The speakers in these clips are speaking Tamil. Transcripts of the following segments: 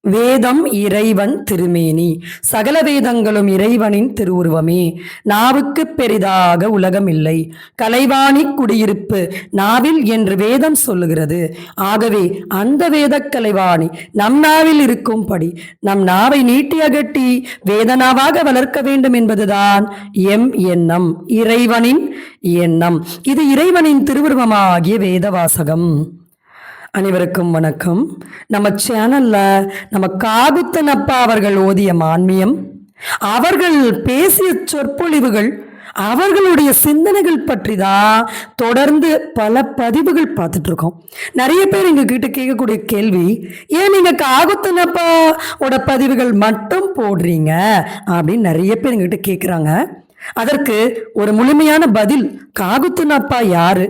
வேதம் இறைவன் திருமேனி. சகல வேதங்களும் இறைவனின் திருவுருவமே. நாவுக்கு பெரிதாக உலகம் இல்லை கலைவாணி குடியிருப்பு நாவில் என்று வேதம் சொல்லுகிறது. ஆகவே அந்த வேத கலைவாணி நம் நாவில் இருக்கும்படி நம் நாவை நீட்டி அகட்டி வேதனாவாக வளர்க்க வேண்டும் என்பதுதான் எம் எண்ணம் இறைவனின் எண்ணம். இது இறைவனின் திருவுருவமாகிய வேத வாசகம் அனைவருக்கும் வணக்கம். நம்ம சேனல்ல நம்ம காகுத்தன் அப்பா அவர்கள் ஓதிய மான்மியம் அவர்கள் பேசிய சொற்பொழிவுகள் அவர்களுடைய சிந்தனைகள் பற்றி தான் தொடர்ந்து பல பதிவுகள் பார்த்துட்டு இருக்கோம் நிறைய பேர் எங்க கிட்ட கேட்கக்கூடிய கேள்வி ஏன் நீங்க காகுத்தனப்பாவோட பதிவுகள் மட்டும் போடுறீங்க? அப்படின்னு நிறைய பேர் எங்ககிட்ட கேட்குறாங்க. அதற்கு ஒரு முழுமையான பதில் காகுத்தின் அப்பா யாரு?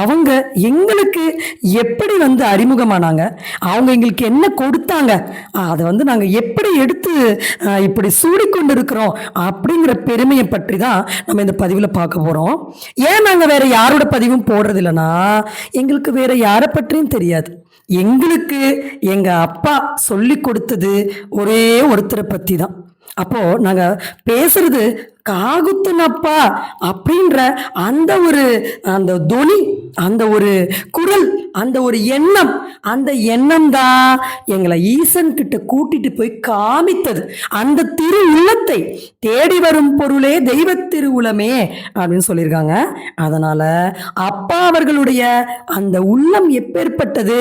அவங்க எங்களுக்கு எப்படி வந்து அறிமுகமானாங்க? அவங்க எங்களுக்கு என்ன கொடுத்தாங்க? அதை வந்து நாங்கள் எப்படி எடுத்து இப்படி சூடிக்கொண்டு இருக்கிறோம் அப்படிங்கிற பெருமையை பற்றி தான் நம்ம இந்த பதிவில் பார்க்க போகிறோம் ஏன் நாங்கள் வேற யாரோட பதிவும் போடுறது எங்களுக்கு வேற யாரை பற்றியும் தெரியாது. எங்களுக்கு எங்கள் அப்பா சொல்லி கொடுத்தது ஒரே ஒருத்தரை பற்றி தான் அப்போ நாங்க பேசுறது காகுத்துனப்பா அப்படின்ற அந்த ஒரு அந்த தொனி அந்த ஒரு குரல் அந்த ஒரு எண்ணம் அந்த எண்ணம் தான் எங்களை ஈசன் கிட்ட கூட்டிட்டு போய் காமித்தது. அந்த திரு உள்ளத்தை தேடி வரும் பொருளே தெய்வ திருவுளமே அப்படின்னு சொல்லியிருக்காங்க. அதனால அப்பா அவர்களுடைய அந்த உள்ளம் எப்பேற்பட்டது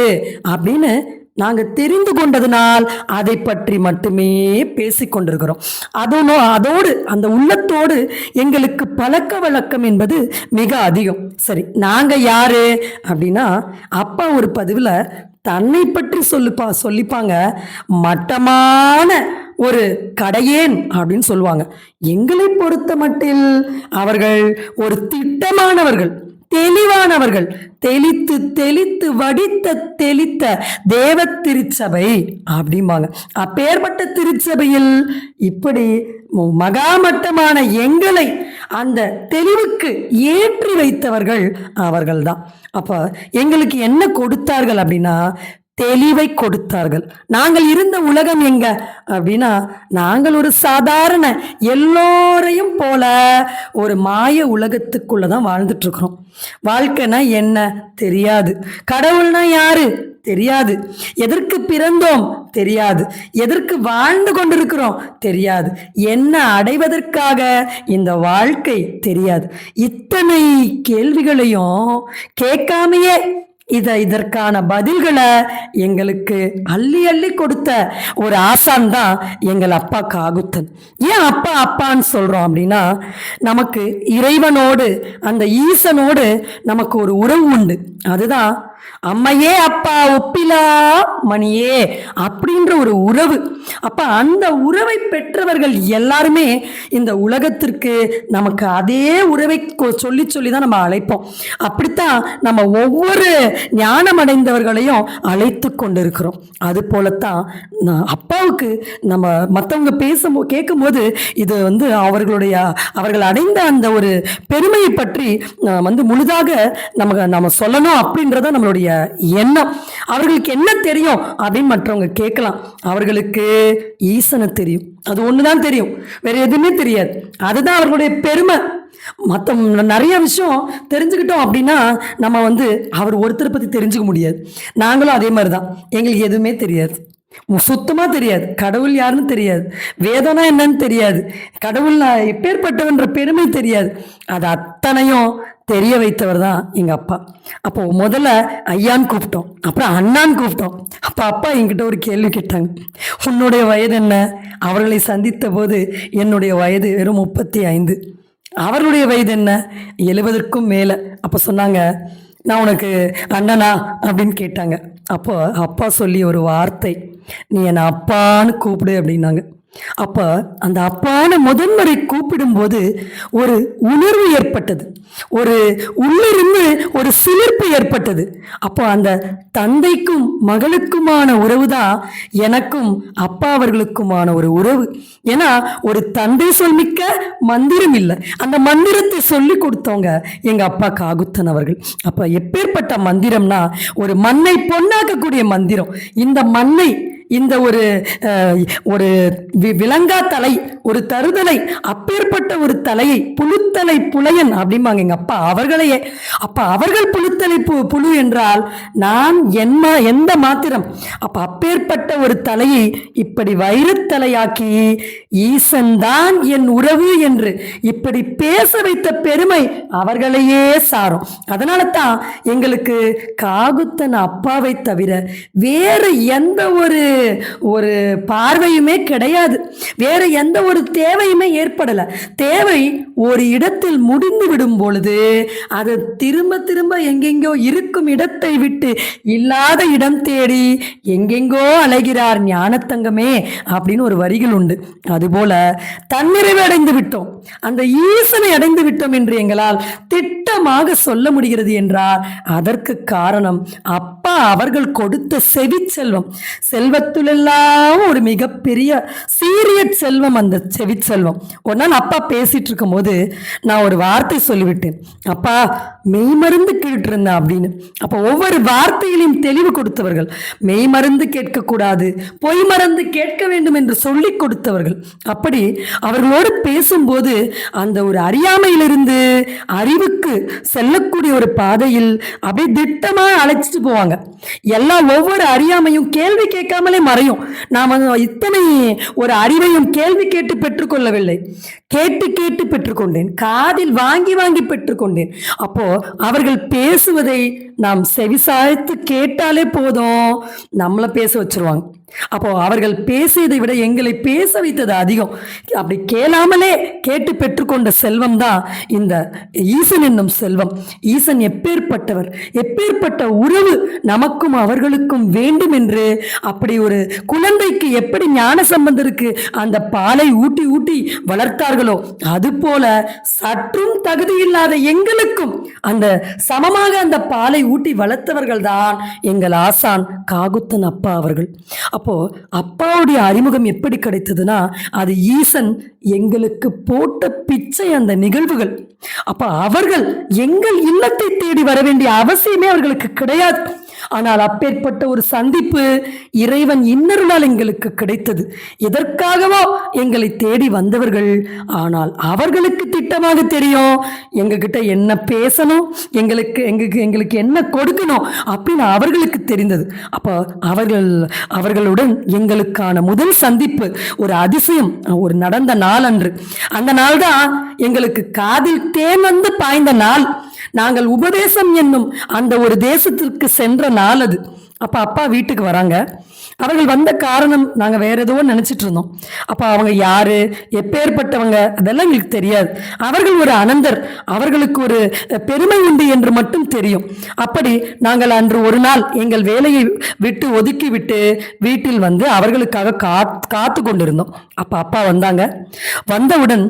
அப்படின்னு நாங்கள் தெரிந்து கொண்டதுனால் அதை பற்றி மட்டுமே பேசிக்கொண்டிருக்கிறோம் அதோனோ அதோடு அந்த உள்ளத்தோடு எங்களுக்கு பழக்க வழக்கம் என்பது மிக அதிகம். சரி நாங்கள் யாரு? அப்படின்னா அப்பா ஒரு பதிவில் தன்னை பற்றி சொல்லுப்பா சொல்லிப்பாங்க. மட்டமான ஒரு கடையேன் அப்படின்னு சொல்லுவாங்க. எங்களை பொறுத்த மட்டில் அவர்கள் ஒரு திட்டமானவர்கள். தெளிவானவர்கள். தெளித்து தெளித்து வடித்த தெளித்த தேவ திருச்சபை அப்படிம்பாங்க. அப்பேற்பட்ட திருச்சபையில் இப்படி மகாமட்டமான எங்களை அந்த தெளிவுக்கு ஏற்றி வைத்தவர்கள் அவர்கள்தான். அப்ப எங்களுக்கு என்ன கொடுத்தார்கள் அப்படின்னா தெளிவை கொடுத்தார்கள். நாங்கள் இருந்த உலகம் எங்க? அப்படின்னா நாங்கள் ஒரு சாதாரண எல்லோரையும் போல ஒரு மாய உலகத்துக்குள்ள தான் வாழ்ந்துட்டு இருக்கிறோம் வாழ்க்கைனா என்ன? தெரியாது. கடவுள்னா யாரு? தெரியாது. எதற்கு பிறந்தோம்? தெரியாது. எதற்கு வாழ்ந்து கொண்டிருக்கிறோம்? தெரியாது. என்ன அடைவதற்காக இந்த வாழ்க்கை தெரியாது. இத்தனை கேள்விகளையும் கேட்காமையே இதை இதற்கான பதில்களை எங்களுக்கு அள்ளி அள்ளி கொடுத்த ஒரு ஆசான் தான் எங்கள் அப்பா காகுத்தன். ஏன் அப்பா அப்பான்னு சொல்கிறோம் அப்படின்னா நமக்கு இறைவனோடு அந்த ஈசனோடு நமக்கு ஒரு உறவு உண்டு. அதுதான் அம்மையே அப்பா ஒப்பிலா மணியே அப்படின்ற ஒரு உறவு. அப்ப அந்த உறவை பெற்றவர்கள் எல்லாருமே இந்த உலகத்திற்கு நமக்கு அதே உறவை கொ- சொல்லி சொல்லி தான் நம்ம அழைப்போம். அப்படித்தான் நம்ம ஒவ்வொரு ஞானம் அடைந்தவர்களையும் அழைத்து கொண்டிருக்கிறோம். அது போலத்தான் நான் அப்பாவுக்கு நம்ம மற்றவங்க பேசும் கேட்கும்போது இது வந்து அவர்களுடைய அவர்கள் அடைந்த அந்த ஒரு பெருமையை பற்றி வந்து முழுதாக நமக்கு நம்ம சொல்லணும் அப்படின்றத அவர்களுடைய எண்ணம். அவர்களுக்கு என்ன தெரியும் அப்படின்னு மற்றவங்க கேட்கலாம். அவர்களுக்கு ஈசனை தெரியும். அது ஒன்று தான் தெரியும். வேற எதுவுமே தெரியாது. அதுதான் அவர்களுடைய பெருமை. மற்ற நிறைய விஷயம் தெரிஞ்சுக்கிட்டோம் அப்படின்னா நம்ம வந்து அவர் ஒருத்தரை பற்றி தெரிஞ்சுக்க முடியாது. நாங்களும் அதே மாதிரி தான் எங்களுக்கு எதுவுமே தெரியாது. சுத்தமாக தெரியாது. கடவுள் யாருன்னு தெரியாது. வேதனா என்னன்னு தெரியாது. கடவுள் எப்பேற்பட்டவன்ற பெருமை தெரியாது. அது அத்தனையும் தெரிய வைத்தவர் தான் எங்கள் அப்பா. அப்போ முதல்ல ஐயான்னு கூப்பிட்டோம். அப்புறம் அண்ணான்னு கூப்பிட்டோம். அப்போ அப்பா என்கிட்ட ஒரு கேள்வி கேட்டாங்க. உன்னுடைய வயது என்ன? அவர்களை சந்தித்த போது என்னுடைய வயது வெறும் முப்பத்தி ஐந்து அவர்களுடைய வயது என்ன? எழுபதற்கும் மேலே. அப்போ சொன்னாங்க நான் உனக்கு அண்ணனா? அப்படின்னு கேட்டாங்க. அப்போ அப்பா சொல்லி ஒரு வார்த்தை நீ என்னை அப்பான்னு கூப்பிடு அப்படின்னாங்க. அப்போ அந்த அப்பான முதன்முறை கூப்பிடும்போது ஒரு உணர்வு ஏற்பட்டது. ஒரு உள்ளிருந்து ஒரு சிலிர்ப்பு ஏற்பட்டது. அப்போ அந்த தந்தைக்கும் மகளுக்குமான உறவு தான் எனக்கும் அப்பா அவர்களுக்குமான ஒரு உறவு. ஏன்னா ஒரு தந்தை சொல்மிக்க மந்திரம் இல்லை. அந்த மந்திரத்தை சொல்லி கொடுத்தவங்க எங்க அப்பா காகுத்தன் அவர்கள். அப்ப எப்பேற்பட்ட மந்திரம்னா ஒரு மண்ணை பொன்னாக்கக்கூடிய மந்திரம். இந்த மண்ணை இந்த ஒரு ஒரு வி- விலங்கா தலை ஒரு தருதலை அப்பேற்பட்ட ஒரு தலையை புழுத்தலை புலையன் அப்படிம்பாங்க எங்கள் அப்பா அவர்களையே. அப்போ அவர்கள் புழுத்தலை பு புழு என்றால் நான் என்ன எந்த மாத்திரம்? அப்போ அப்பேற்பட்ட ஒரு தலையை இப்படி வைரத்தலையாக்கி ஈசன் தான் என் உறவு என்று இப்படி பேச வைத்த பெருமை அவர்களையே சாரும். அதனால தான் எங்களுக்கு காகுத்தன் அப்பாவை தவிர வேறு எந்த ஒரு ஒரு பார்வையுமே கிடையாது. வேற எந்த ஒரு தேவையுமே ஏற்படலை. தேவை ஒரு இடத்தில் முடிந்து விடும் பொழுது அது திரும்ப திரும்ப எங்கெங்கோ இருக்கும் இடத்தை விட்டு இல்லாத இடம் தேடி எங்கெங்கோ அலைகிறார் ஞானத்தங்கமே அப்படின்னு ஒரு வரிகள் உண்டு. அதுபோல தன்னிறைவு அடைந்து விட்டோம். அந்த ஈசனை அடைந்து விட்டோம் என்று எங்களால் திட்டமாக சொல்ல முடிகிறது என்றார் அதற்கு காரணம் அப்பா அவர்கள் கொடுத்த செவிச்செல்வம். செல்வத்துலெல்லாம் ஒரு மிகப்பெரிய சீரியட் செல்வம் அந்த செவிச்செல்வம் ஒரு நாள் அப்பா பேசிட்டு இருக்கும்போது நான் ஒரு வார்த்தை சொல்லிவிட்டேன். அப்பா மெய்மருந்து கேட்டு இருந்தேன் அப்படின்னு. அப்போ ஒவ்வொரு வார்த்தையிலையும் தெளிவு கொடுத்தவர்கள். மெய் மருந்து கேட்கக்கூடாது பொய் மருந்து கேட்க வேண்டும் என்று சொல்லி கொடுத்தவர்கள். அப்படி அவர்களோடு பேசும்போது அந்த ஒரு அறியாமையிலிருந்து அறிவுக்கு செல்லக்கூடிய ஒரு பாதையில் அப்படியே திட்டமாக அழைச்சிட்டு போவாங்க. எல்லா ஒவ்வொரு அறியாமையும் கேள்வி கேட்காமலே மறையும். நாம் இத்தனை ஒரு அறிவையும் கேள்வி கேட்டு பெற்றுக்கொள்ளவில்லை. கேட்டு கேட்டு பெற்றுக்கொண்டேன். காதில் வாங்கி வாங்கி பெற்றுக்கொண்டேன். அப்போ அவர்கள் பேசுவதை நாம் செவிசாய்த்து கேட்டாலே போதும். நம்மளை பேச வச்சிருவாங்க. அப்போ அவர்கள் பேசியதை விட எங்களை பேச வைத்தது அதிகம். அப்படி கேளாமலே கேட்டு பெற்றுக்கொண்ட செல்வம் தான் இந்த ஈசன் என்னும் செல்வம். ஈசன் எப்பேற்பட்டவர்? எப்பேற்பட்ட உறவு நமக்கும் அவர்களுக்கும் வேண்டும் என்று அப்படி ஒரு குழந்தைக்கு எப்படி ஞான சம்பந்தருக்கு அந்த பாலை ஊட்டி ஊட்டி வளர்த்தார்களோ? அதுபோல சற்றும் தகுதியில்லாத எங்களுக்கும் அந்த சமமாக அந்த பாலை ஊட்டி வளர்த்தவர்கள் தான் எங்கள் ஆசான் காகுத்தன் அப்பா அவர்கள். அப்போ அப்பாவுடைய அறிமுகம் எப்படி கிடைத்ததுன்னா அது ஈசன் எங்களுக்கு போட்ட பிச்சை அந்த நிகழ்வுகள். அப்போ அவர்கள் எங்கள் இல்லத்தை தேடி வர வேண்டிய அவசியமே அவர்களுக்கு கிடையாது. ஆனால் அப்பேற்பட்ட ஒரு சந்திப்பு இறைவன் இன்னொருநாள் எங்களுக்கு கிடைத்தது. எதற்காகவோ எங்களை தேடி வந்தவர்கள். ஆனால் அவர்களுக்கு திட்டமாக தெரியும் எங்ககிட்ட என்ன பேசணும் எங்களுக்கு எங்களுக்கு எங்களுக்கு என்ன கொடுக்கணும் அப்படின்னு அவர்களுக்கு தெரிந்தது. அப்போ அவர்கள் அவர்களுடன் எங்களுக்கான முதல் சந்திப்பு ஒரு அதிசயம் ஒரு நடந்த நாள் அன்று. அந்த நாள் தான் எங்களுக்கு காதில் தேன் வந்து பாய்ந்த நாள். நாங்கள் உபதேசம் என்னும் அந்த ஒரு தேசத்திற்கு சென்ற நாள் அது. அப்போ அப்பா வீட்டுக்கு வராங்க. அவர்கள் வந்த காரணம் நாங்கள் வேற ஏதோ நினச்சிட்டு இருந்தோம். அப்போ அவங்க யார் எப்பேற்பட்டவங்க அதெல்லாம் எங்களுக்கு தெரியாது. அவர்கள் ஒரு அனந்தர் அவர்களுக்கு ஒரு பெருமை உண்டு என்று மட்டும் தெரியும். அப்படி நாங்கள் அன்று ஒரு நாள் எங்கள் வேலையை விட்டு ஒதுக்கி விட்டு வீட்டில் வந்து அவர்களுக்காக காத் காத்து கொண்டிருந்தோம். அப்போ அப்பா வந்தாங்க. வந்தவுடன்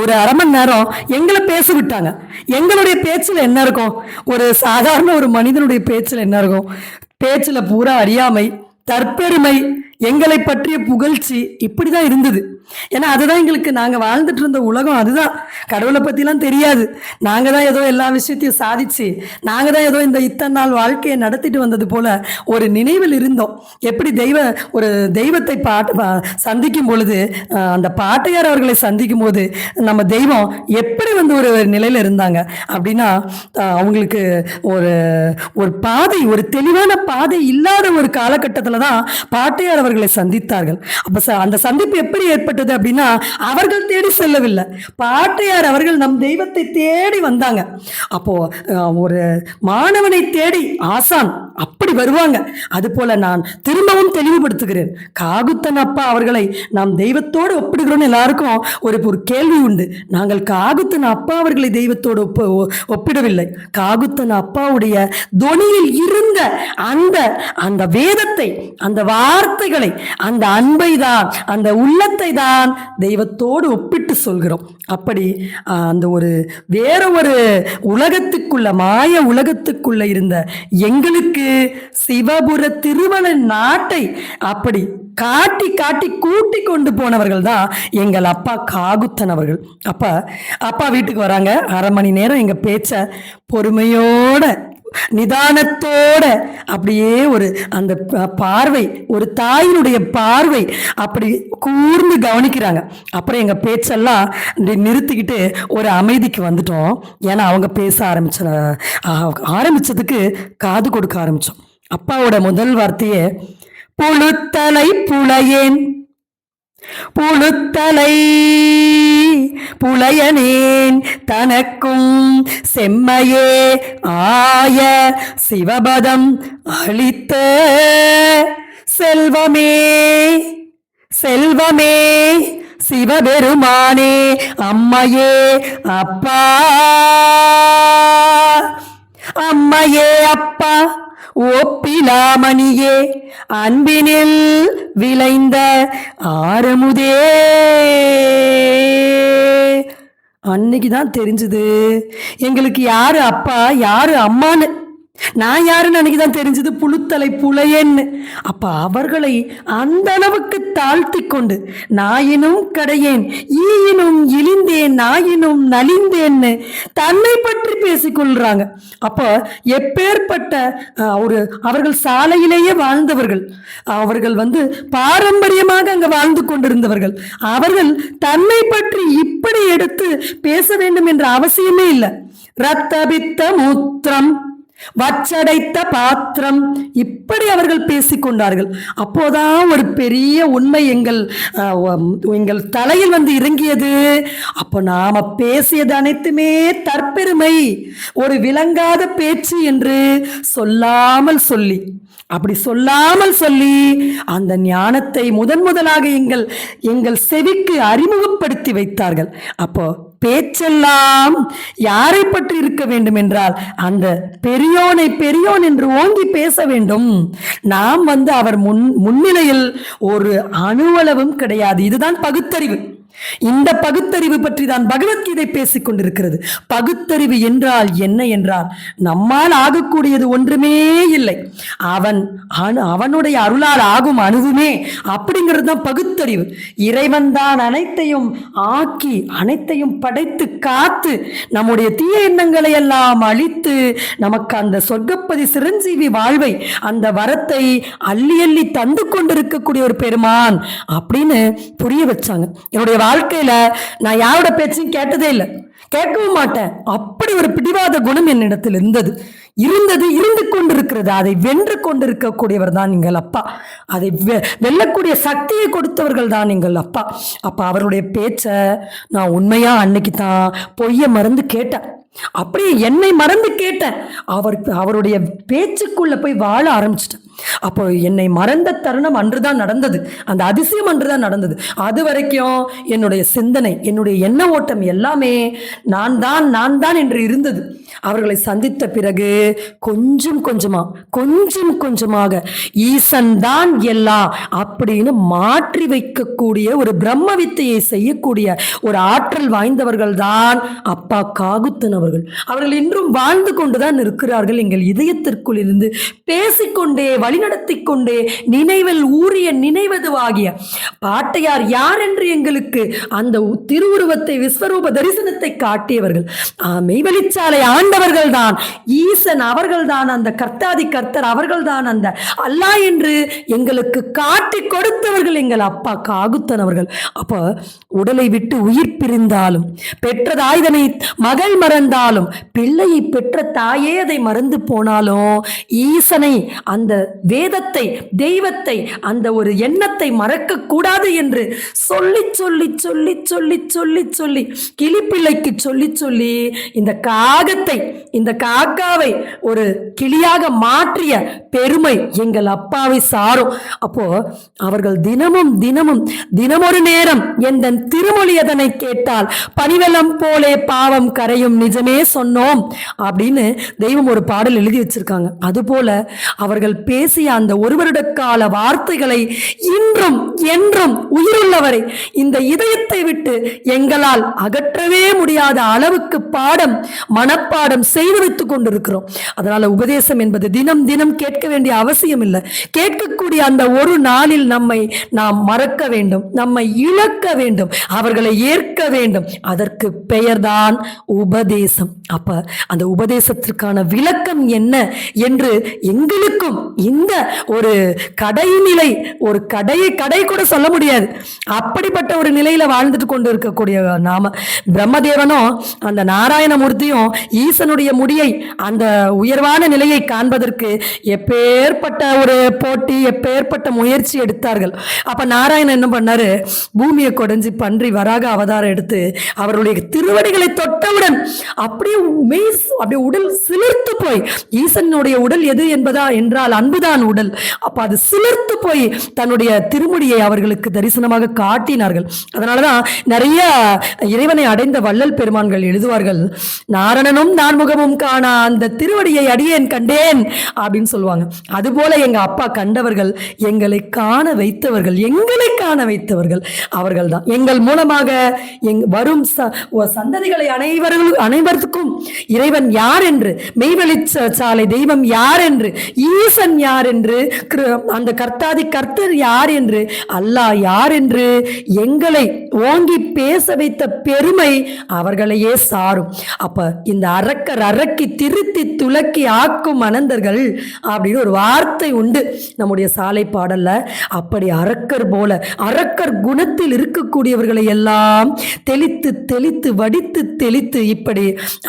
ஒரு அரை மணி நேரம் எங்களை பேச விட்டாங்க. எங்களுடைய பேச்சில் என்ன இருக்கும்? ஒரு சாதாரண ஒரு மனிதனுடைய பேச்சில் என்ன இருக்கும்? பேச்சில் பூரா அறியாமை தற்பெருமை எங்களை பற்றிய புகழ்ச்சி இப்படி தான் இருந்தது. ஏன்னா அதுதான் எங்களுக்கு நாங்கள் வாழ்ந்துட்டு இருந்த உலகம் அதுதான். கடவுளை பற்றிலாம் தெரியாது. நாங்கள் தான் ஏதோ எல்லா விஷயத்தையும் சாதிச்சு நாங்கள் தான் ஏதோ இந்த இத்தனை நாள் வாழ்க்கையை நடத்திட்டு வந்தது போல ஒரு நினைவில் இருந்தோம். எப்படி தெய்வ ஒரு தெய்வத்தை பாட்டு சந்திக்கும் பொழுது அந்த பாட்டையார் அவர்களை சந்திக்கும் போது நம்ம தெய்வம் எப்படி வந்து ஒரு நிலையில் இருந்தாங்க அப்படின்னா அவங்களுக்கு ஒரு ஒரு பாதை ஒரு தெளிவான பாதை இல்லாத ஒரு காலகட்டத்தில் தான் பாட்டையார் அவர்களை சந்தித்தார்கள். அப்போ ச- அந்த சந்திப்பு எப்படி ஏற்பட்டது அப்படின்னா அவர்கள் தேடி செல்லவில்லை. பாட்டையார் அவர்கள் நம் தெய்வத்தை தேடி வந்தாங்க. அப்போ ஒரு மாணவனை தேடி ஆசான் அப்படி வருவாங்க. அதுபோல நான் திரும்பவும் தெளிவுபடுத்துகிறேன். காகுத்தன் அப்பா அவர்களை நாம் தெய்வத்தோடு ஒப்பிடுகிறோம் எல்லாருக்கும் ஒரு ஒரு கேள்வி உண்டு. நாங்கள் காகுத்தன் அப்பா அவர்களை தெய்வத்தோடு ஒப்ப ஒப்பிடவில்லை. காகுத்தன் அப்பாவுடைய தொனியில் இருந்த அந்த அந்த வேதத்தை அந்த வார்த்தைகள் அந்த அன்பை தான் அந்த உள்ளத்தை தான் தெய்வத்தோடு ஒப்பிட்டு சொல்கிறோம். அப்படி அந்த ஒரு வேற ஒரு உலகத்துக்குள்ள மாய உலகத்துக்குள்ள இருந்த எங்களுக்கு சிவபுர திருமண நாட்டை அப்படி காட்டி காட்டி கூட்டி கொண்டு போனவர்கள் தான் எங்கள் அப்பா காகுத்தன் அவர்கள். அப்பா அப்பா வீட்டுக்கு வராங்க. அரை மணி நேரம் எங்கள் பேச்சை பொறுமையோட நிதானத்தோட அப்படியே ஒரு அந்த ப- பார்வை ஒரு தாயினுடைய பார்வை அப்படி கூர்ந்து கவனிக்கிறாங்க. அப்புறம் எங்கள் பேச்செல்லாம் நிறுத்திக்கிட்டு ஒரு அமைதிக்கு வந்துட்டோம். ஏன்னா அவங்க பேச ஆரம்பிச்ச ஆ- ஆரம்பிச்சதுக்கு காது கொடுக்க ஆரம்பித்தோம் அப்பாவோட முதல் வார்த்தையே புழுத்தலை புலையேன் புழுத்தலை புலையனேன் தனக்கும் செம்மையே ஆய சிவபதம் அளித்த செல்வமே செல்வமே சிவபெருமானே அம்மையே அப்பா அம்மையே அப்பா. ஒப்பிலாமணியே அன்பினில் விளைந்த ஆரமுதே அன்னைக்கு தான் தெரிஞ்சது எங்களுக்கு யாரு அப்பா யாரு அம்மான்னு. நான் யாருன்னு அன்னைக்கு தான் தெரிஞ்சது? புழுத்தலை புலையன்னு அப்ப அவர்களை அந்த அளவுக்கு தாழ்த்தி கொண்டு நாயினும் கடையேன் ஈயினும் இழிந்தேன் நாயினும் நலிந்தேன்னு தன்னை பற்றி பேசிக்கொள்றாங்க. அப்ப எப்பேற்பட்ட அஹ், ஒரு அவர்கள் சாலையிலேயே வாழ்ந்தவர்கள் அவர்கள் வந்து பாரம்பரியமாக அங்க வாழ்ந்து கொண்டிருந்தவர்கள் அவர்கள் தன்னை பற்றி இப்படி எடுத்து பேச வேண்டும் என்ற அவசியமே இல்லை. ரத்தபித்த மூத்திரம். வச்சடைத்த பாத்திரம் இப்படி அவர்கள் பேசிக்கொண்டார்கள். அப்போதான் ஒரு பெரிய உண்மை எங்கள் எங்கள் தலையில் வந்து இறங்கியது. அப்போ நாம பேசியது அனைத்துமே தற்பெருமை. ஒரு விளங்காத பேச்சு என்று சொல்லாமல் சொல்லி அப்படி சொல்லாமல் சொல்லி அந்த ஞானத்தை முதன் முதலாக எங்கள் எங்கள் செவிக்கு அறிமுகப்படுத்தி வைத்தார்கள். அப்போ பேச்செல்லாம் யாரை பற்றி இருக்க வேண்டும் என்றால் அந்த பெரியோனை பெரியோன் என்று ஓங்கி பேச வேண்டும். நாம் வந்து அவர் முன் முன்னிலையில் ஒரு அணுவளவும் கிடையாது. இதுதான் பகுத்தறிவு. இந்த பகுத்தறிவு பற்றி தான் பகவத்கீதை பேசிக் கொண்டிருக்கிறது பகுத்தறிவு என்றால் என்ன என்றால் நம்மால் ஆகக்கூடியது ஒன்றுமே இல்லை. அவன் அணு அவனுடைய அருளால் ஆகும் அணுவுமே அப்படிங்கிறது தான் பகுத்தறிவு. இறைவன் தான் அனைத்தையும் ஆக்கி அனைத்தையும் படைத்து காத்து நம்முடைய தீய எண்ணங்களை எல்லாம் அழித்து நமக்கு அந்த சொர்க்கப்பதி சிரஞ்சீவி வாழ்வை அந்த வரத்தை அள்ளி அள்ளி தந்து கொண்டிருக்கக்கூடிய ஒரு பெருமான் அப்படின்னு புரிய வச்சாங்க. என்னுடைய வாழ்க்கையில நான் யாரோட பேச்சையும் கேட்டதே இல்லை. கேட்கவும் மாட்டேன். அப்படி ஒரு பிடிவாத குணம் என்னிடத்தில் இருந்தது. இருந்தது இருந்து கொண்டிருக்கிறது. அதை வென்று கொண்டிருக்கக்கூடியவர் தான் எங்கள் அப்பா. அதை வெ- வெல்லக்கூடிய சக்தியை கொடுத்தவர்கள் தான் எங்கள் அப்பா. அப்போ அவருடைய பேச்சை நான் உண்மையா அன்னைக்கு தான் பொய்யை மறந்து கேட்டேன். அப்படியே என்னை மறந்து கேட்டேன் அவர் அவருடைய பேச்சுக்குள்ள போய் வாழ ஆரம்பிச்சிட்டேன். அப்போ என்னை மறந்த தருணம் அன்றுதான் நடந்தது. அந்த அதிசயம் அன்றுதான் நடந்தது. அது வரைக்கும் என்னுடைய சிந்தனை என்னுடைய எண்ண ஓட்டம் எல்லாமே நான் தான் நான் தான் என்று இருந்தது. அவர்களை சந்தித்த பிறகு கொஞ்சம் கொஞ்சமா கொஞ்சம் கொஞ்சமாக ஈசன் தான் எல்லாம் அப்படின்னு மாற்றி வைக்கக்கூடிய ஒரு பிரம்ம வித்தையை செய்யக்கூடிய ஒரு ஆற்றல் வாய்ந்தவர்கள் தான் அப்பா காகுத்தன் அவர்கள். அவர்கள் இன்றும் வாழ்ந்து கொண்டுதான் இருக்கிறார்கள் எங்கள் இதயத்திற்குள் இருந்து பேசிக்கொண்டே வழிநடத்தி கொண்டே நினைவில் ஊறிய நினைவதுவாகிய பாட்டையார் யார் என்று எங்களுக்கு அந்த திருவுருவத்தை விஸ்வரூப தரிசனத்தை காட்டியவர்கள். ஆ, ஆண்டவர்கள் தான் ஈசன் அவர்கள் தான் அந்த கர்த்தாதி கர்த்தர் அவர்கள் தான் அந்த அல்லா என்று எங்களுக்கு காட்டி கொடுத்தவர்கள் எங்கள் அப்பா காகுத்தன் அவர்கள். அப்போ உடலை விட்டு உயிர் பிரிந்தாலும் பெற்றதாய்தனை மகள் மகள் மறந்தாலும் பிள்ளையை பெற்ற தாயே அதை மறந்து போனாலும் ஈசனை அந்த வேதத்தை தெய்வத்தை அந்த ஒரு எண்ணத்தை மறக்க கூடாது என்று சொல்லி சொல்லி சொல்லி சொல்லி சொல்லி சொல்லி கிளிப்பிள்ளைக்கு சொல்லி சொல்லி இந்த காகத்தை இந்த காக்காவை ஒரு கிளியாக மாற்றிய பெருமை எங்கள் அப்பாவை சாரும். அப்போ அவர்கள் தினமும் தினமும் தினமொரு நேரம் எந்த திருமொழி அதனை கேட்டால் பனிவெள்ளம் போலே பாவம் கரையும் நிஜ நிஜமே சொன்னோம் அப்படின்னு தெய்வம் ஒரு பாடல் எழுதி வச்சிருக்காங்க. அதுபோல அவர்கள் பேசிய அந்த ஒரு கால வார்த்தைகளை இன்றும் என்றும் உயிருள்ளவரை இந்த இதயத்தை விட்டு எங்களால் அகற்றவே முடியாத அளவுக்கு பாடம் மனப்பாடம் செய்து வைத்துக் கொண்டிருக்கிறோம். அதனால உபதேசம் என்பது தினம் தினம் கேட்க வேண்டிய அவசியம் இல்லை. கேட்கக்கூடிய அந்த ஒரு நாளில் நம்மை நாம் மறக்க வேண்டும் நம்மை இழக்க வேண்டும் அவர்களை ஏற்க வேண்டும். அதற்கு பெயர்தான் உபதேசம். உபதேசம். அப்ப அந்த உபதேசத்திற்கான விளக்கம் என்ன என்று எங்களுக்கும் இந்த ஒரு கடைநிலை ஒரு கடையை கடை கூட சொல்ல முடியாது. அப்படிப்பட்ட ஒரு நிலையில வாழ்ந்துட்டு கொண்டு இருக்கக்கூடிய நாம பிரம்மதேவனும் அந்த நாராயணமூர்த்தியும் ஈசனுடைய முடியை அந்த உயர்வான நிலையை காண்பதற்கு எப்பேற்பட்ட ஒரு போட்டி எப்பேற்பட்ட முயற்சி எடுத்தார்கள். அப்ப நாராயணன் என்ன பண்ணாரு? பூமியை கொடைஞ்சு பன்றி வராக அவதாரம் எடுத்து அவருடைய திருவடிகளை தொட்டவுடன் அப்படியே மெய் அப்படியே உடல் சிலிர்த்து போய். ஈசனுடைய உடல் எது என்பதா என்றால் அன்புதான் உடல். அப்ப அது சிலிர்த்து போய் தன்னுடைய திருமுடியை அவர்களுக்கு தரிசனமாக காட்டினார்கள். அதனாலதான் நிறைய இறைவனை அடைந்த வள்ளல் பெருமான்கள் எழுதுவார்கள் நாரணனும் நான்முகமும் காணா அந்த திருவடியை அடியேன் கண்டேன் அப்படின்னு சொல்லுவாங்க. அதுபோல எங்க அப்பா கண்டவர்கள் எங்களை காண வைத்தவர்கள் எங்களை காண வைத்தவர்கள் அவர்கள் தான் எங்கள் மூலமாக எங் வரும் ச- அனைவர்களும் அனைவரும் அனைவருக்கும் இறைவன் யார் என்று மெய்வெளி சாலை தெய்வம் யார் என்று ஈசன் யார் என்று கிரு- அந்த கர்த்தாதி கர்த்தர் யார் என்று அல்லாஹ் யார் என்று எங்களை ஓங்கி பேச வைத்த பெருமை அவர்களையே சாரும். அப்ப இந்த அரக்கர் அரக்கி திருத்தி துலக்கி ஆக்கும் அனந்தர்கள் அப்படின்னு ஒரு வார்த்தை உண்டு நம்முடைய சாலை பாடல்ல. அப்படி அரக்கர் போல அரக்கர் குணத்தில் இருக்கக்கூடியவர்களை எல்லாம் தெளித்து தெளித்து வடித்து தெளித்து இப்படி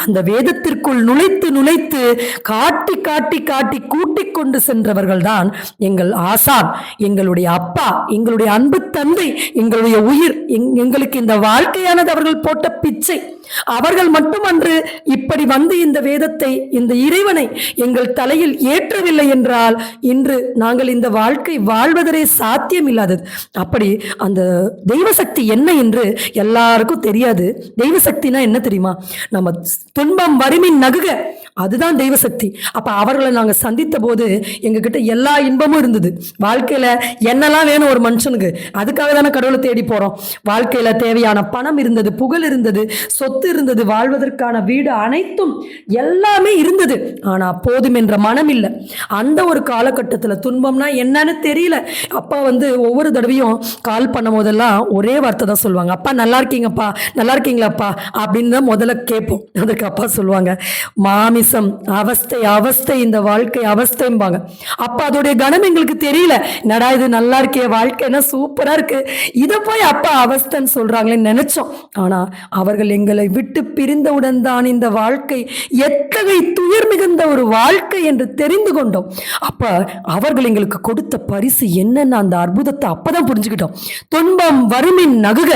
அந்த வேதத்திற்குள் நுழைத்து நுழைத்து காட்டி காட்டி காட்டி கூட்டிக் கொண்டு சென்றவர்கள் தான் எங்கள் ஆசான் எங்களுடைய அப்பா எங்களுடைய அன்பு தந்தை எங்களுடைய உயிர் எங்- எங்களுக்கு இந்த வாழ்க்கையானது அவர்கள் போட்ட பிச்சை. அவர்கள் மட்டுமன்று இப்படி வந்து இந்த வேதத்தை இந்த இறைவனை எங்கள் தலையில் ஏற்றவில்லை என்றால் இன்று நாங்கள் இந்த வாழ்க்கை வாழ்வதே சாத்தியம் இல்லாதது அப்படி அந்த தெய்வ சக்தி என்ன என்று எல்லாருக்கும் தெரியாது. தெய்வ சக்தினா என்ன தெரியுமா? நம்ம துன்பம் வறுமின் நகுக அதுதான் தெய்வ சக்தி அப்ப அவர்களை நாங்க சந்தித்த போது எங்ககிட்ட எல்லா இன்பமும் இருந்தது. வாழ்க்கையில என்னெல்லாம் வேணும் ஒரு மனுஷனுக்கு? அதுக்காக தானே கடவுளை தேடி போறோம். வாழ்க்கையில தேவையான பணம் இருந்தது புகழ் இருந்தது சொத்து இருந்தது வாழ்வதற்கான வீடு அனைத்தும் எல்லாமே இருந்தது. ஆனா போதும் என்ற மனம் இல்லை. அந்த ஒரு காலகட்டத்துல துன்பம்னா என்னன்னு தெரியல. அப்பா வந்து ஒவ்வொரு தடவையும் கால் பண்ணும் போதெல்லாம் ஒரே வார்த்தை தான் சொல்லுவாங்க. அப்பா நல்லா இருக்கீங்கப்பா. நல்லா இருக்கீங்களாப்பா? அப்படின்னு தான் முதல்ல கேட்போம். அதுக்கு அப்பா சொல்லுவாங்க. மாமிசம் அவஸ்தை அவஸ்தை இந்த வாழ்க்கை அவஸ்தைம்பாங்க. அப்பா அதோடைய கணம் எங்களுக்கு தெரியல. நடா இது நல்லா இருக்கே வாழ்க்கைன்னா சூப்பரா இருக்கு. இதை போய் அப்பா அவஸ்தைன்னு சொல்றாங்களேன்னு நினைச்சோம். ஆனா அவர்கள் எங்களை விட்டு பிரிந்தவுடன் தான் இந்த வாழ்க்கை எத்தகைய துயர் மிகுந்த ஒரு வாழ்க்கை என்று தெரிந்து கொண்டோம். அப்ப அவர்கள் எங்களுக்கு கொடுத்த பரிசு என்னென்ன அந்த அற்புதத்தை அப்பதான் புரிஞ்சுக்கிட்டோம். துன்பம் வறுமின் நகுக.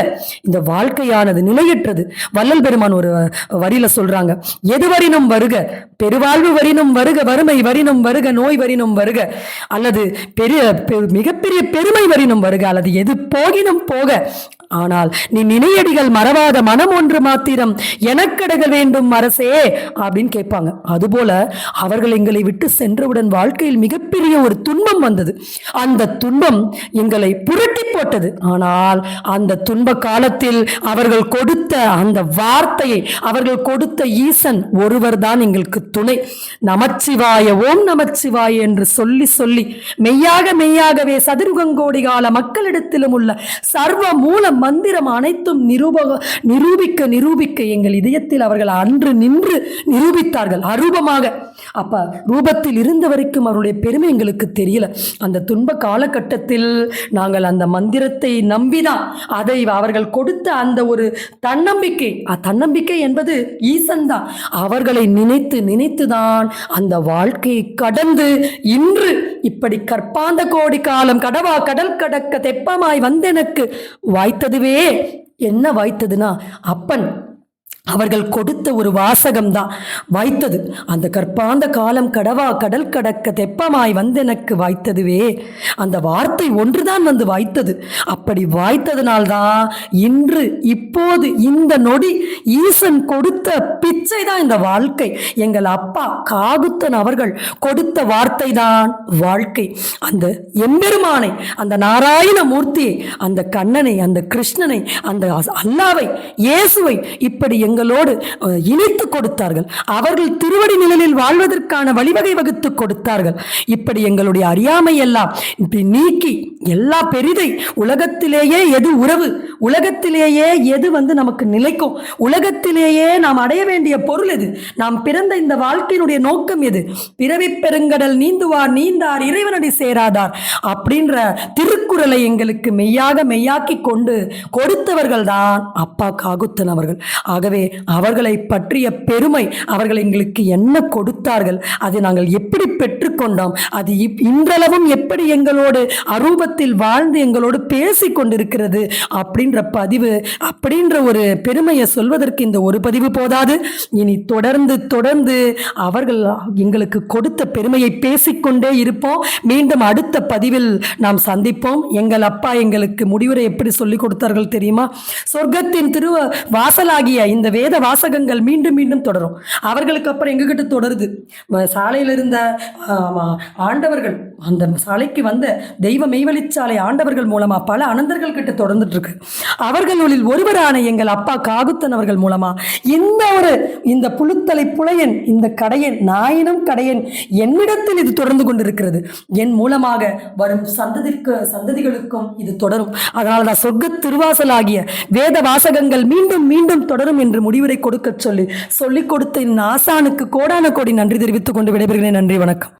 இந்த வாழ்க்கையானது நிலையற்றது. வல்லல் பெருமான் ஒரு வரியில சொல்றாங்க எது வரினும் வருக? பெருவாழ்வு வரினும் வருக வறுமை வரினும் வருக நோய் வரினும் வருக. அல்லது பெரிய மிகப்பெரிய பெருமை வரினும் வருக அல்லது எது போகினும் போக. ஆனால் நீ நினையடிகள் மறவாத மனம் ஒன்று மாத்திர மாத்திரம் எனக்கடக வேண்டும் அரசே அப்படின்னு கேட்பாங்க. அதுபோல அவர்கள் எங்களை விட்டு சென்றவுடன் வாழ்க்கையில் மிகப்பெரிய ஒரு துன்பம் வந்தது. அந்த துன்பம் எங்களை புரட்டி போட்டது. ஆனால் அந்த துன்ப காலத்தில் அவர்கள் கொடுத்த அந்த வார்த்தையை அவர்கள் கொடுத்த ஈசன் ஒருவர் தான் எங்களுக்கு துணை. நமச்சிவாய ஓம் நமச்சிவாய என்று சொல்லி சொல்லி மெய்யாக மெய்யாகவே சதுர்கங்கோடி கால மக்களிடத்திலும் உள்ள சர்வ மூல மந்திரம் அனைத்தும் நிரூபக நிரூபிக்க நிரூபிக்க எங்கள் இதயத்தில் அவர்கள் அன்று நின்று நிரூபித்தார்கள். அரூபமாக அப்போ ரூபத்தில் இருந்த வரைக்கும் அவருடைய பெருமை எங்களுக்கு தெரியல. அந்த துன்ப காலகட்டத்தில் நாங்கள் அந்த மந்திரத்தை நம்பிதான் அதை அவர்கள் கொடுத்த அந்த ஒரு தன்னம்பிக்கை. தன்னம்பிக்கை என்பது ஈசன் தான் அவர்களை நினைத்து நினைத்துதான் அந்த வாழ்க்கையை கடந்து இன்று இப்படி கற்பாந்த கோடி காலம் கடவா கடல் கடக்க தெப்பமாய் வந்தெனக்கு வாய்த்ததுவே. என்ன வாய்த்ததுன்னா அப்பன் அவர்கள் கொடுத்த ஒரு வாசகம்தான். வாய்த்தது. அந்த கற்பாந்த காலம் கடவா கடல் கடக்க தெப்பமாய் வந்தெனக்கு வாய்த்ததுவே. அந்த வார்த்தை ஒன்றுதான் வந்து வாய்த்தது. அப்படி வாய்த்ததுனால்தான் இன்று இப்போது இந்த நொடி ஈசன் கொடுத்த பிச்சை தான் இந்த வாழ்க்கை. எங்கள் அப்பா காகுத்தன் அவர்கள் கொடுத்த வார்த்தை தான் வாழ்க்கை. அந்த எம்பெருமானை அந்த நாராயண மூர்த்தியை அந்த கண்ணனை அந்த கிருஷ்ணனை அந்த அல்லாவை இயேசுவை இப்படி எங்கள் எங்களோடு இணைத்து கொடுத்தார்கள். அவர்கள் திருவடி நிழலில் வாழ்வதற்கான வழிவகை வகுத்து கொடுத்தார்கள். இப்படி எங்களுடைய அறியாமை எல்லாம் இப்படி நீக்கி எல்லா பெரிதை உலகத்திலேயே எது உறவு உலகத்திலேயே எது வந்து நமக்கு நிலைக்கும் உலகத்திலேயே நாம் அடைய வேண்டிய பொருள் எது நாம் பிறந்த இந்த வாழ்க்கையினுடைய நோக்கம் எது பிறவி பெருங்கடல் நீந்துவார் நீந்தார் இறைவனடி சேராதார் அப்படின்ற திருக்குறளை எங்களுக்கு மெய்யாக மெய்யாக்கி கொண்டு கொடுத்தவர்கள் தான் அப்பா காகுத்தன் அவர்கள். ஆகவே அவர்களை பற்றிய பெருமை அவர்கள் எங்களுக்கு என்ன கொடுத்தார்கள்? அதை நாங்கள் எப்படி பெற்றுக்கொண்டோம்? அது இன்றளவும் எப்படி எங்களோடு அரூபத்தில் வாழ்ந்து எங்களோடு பேசி கொண்டிருக்கிறது? அப்படின்ற பதிவு அப்படின்ற ஒரு பெருமையை சொல்வதற்கு இந்த ஒரு பதிவு போதாது. இனி தொடர்ந்து தொடர்ந்து அவர்கள் எங்களுக்கு கொடுத்த பெருமையை பேசிக்கொண்டே இருப்போம். மீண்டும் அடுத்த பதிவில் நாம் சந்திப்போம். எங்கள் அப்பா எங்களுக்கு முடிவுரை எப்படி சொல்லிக் கொடுத்தார்கள் தெரியுமா? சொர்க்கத்தின் திரு வாசலாகிய இந்த வேத வாசகங்கள் மீண்டும் மீண்டும் தொடரும். அவர்களுக்கு அப்புறம் எங்ககிட்ட தொடருது. சாலையில் இருந்த ஆண்டவர்கள் அந்த சாலைக்கு வந்த தெய்வ மெய்வழிச்சாலை ஆண்டவர்கள் மூலமா பல அனந்தர்கள் கிட்ட தொடர்ந்துட்டு இருக்கு அவர்களுள் ஒருவரான எங்கள் அப்பா காகுத்தன் அவர்கள் மூலமா இந்த ஒரு இந்த புழுத்தலை புலையன் இந்த கடையன் நாயினும் கடையன் என்னிடத்தில் இது தொடர்ந்து கொண்டிருக்கிறது. என் மூலமாக வரும் சந்ததிக்கு சந்ததிகளுக்கும் இது தொடரும். அதனால தான் சொர்க்க திருவாசலாகிய வேத வாசகங்கள் மீண்டும் மீண்டும் தொடரும் என்று முடிவுரை கொடுக்க சொல்லி. சொல்லிக் கொடுத்த நாசானுக்கு கோடான கோடி நன்றி தெரிவித்துக் கொண்டு விடைபெறுகிறேன். நன்றி வணக்கம்.